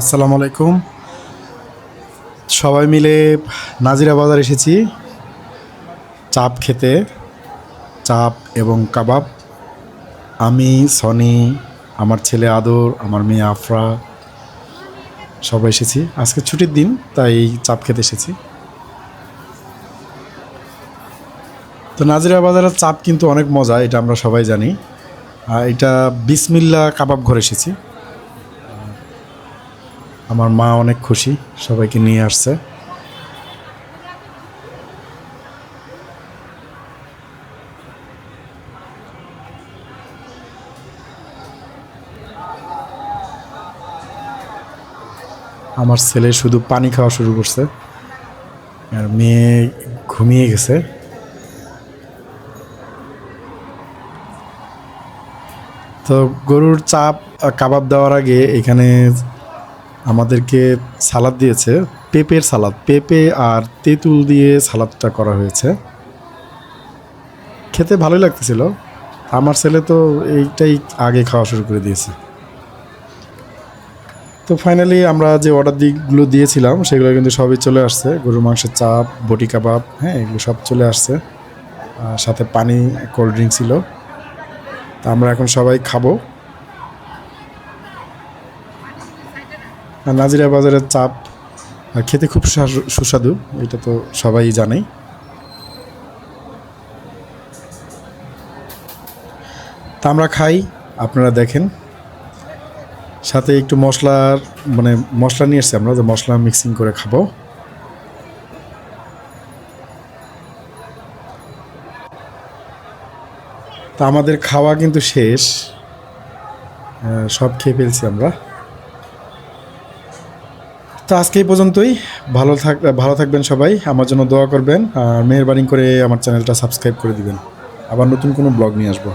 আসসালামু আলাইকুম। সবাই মিলে নাজিরা বাজার এসেছি। চাপ খেতে, চাপ এবং কাবাব। আমি, সনি, আমার ছেলে আদর, আমার মেয়ে আফরা, সবাই এসেছি। আজকে ছুটির দিন, তাই চাপ খেতে এসেছি। তো নাজিরা বাজারের চাপ কিন্তু অনেক মজা, এটা আমরা সবাই জানি। এটা বিসমিল্লা কাবাব ঘরে এসেছি। আমার মা অনেক খুশি, সবাইকে নিয়ে আসছে। আমার ছেলে শুধু পানি খাওয়া শুরু করছে। আর মেয়ে ঘুমিয়ে গেছে। তো গরুর চাপ কাবাব দেওয়ার আগে এখানে আমাদেরকে সালাদ দিয়েছে, পেঁপের সালাদ। পেঁপে আর তেঁতুল দিয়ে সালাদটা করা হয়েছে। খেতে ভালোই লাগতেছিল। আমার ছেলে তো এইটাই আগে খাওয়া শুরু করে দিয়েছে। তো ফাইনালি আমরা যে অর্ডার দিকগুলো দিয়েছিলাম, সেগুলো কিন্তু সবই চলে আসছে। গরুর মাংসের চাপ, বটি কাবাব হ্যাঁ এগুলো সব চলে আসছে। সাথে পানি কোল্ড ড্রিঙ্ক ছিল। তা আমরা এখন সবাই খাব। নাজিরা বাজারের চাপ আর খেতে খুব সুস্বাদু- এটা তো সবাই জানে তা আমরা খাই, আপনারা দেখেন। সাথে একটু মশলার মানে মশলা নিয়ে এসছি আমরা, যে মশলা মিক্সিং করে খাব। তা আমাদের খাওয়া কিন্তু শেষ। সব খেয়ে ফেলছি আমরা। তো আজকে এই পর্যন্তই। ভালো থাক, ভালো থাকবেন সবাই। আমার জন্য দোয়া করবেন আর মেহরবানি করে আমার চ্যানেলটা সাবস্ক্রাইব করে দিবেন। আবার নতুন কোনো ব্লগ নিয়ে আসব।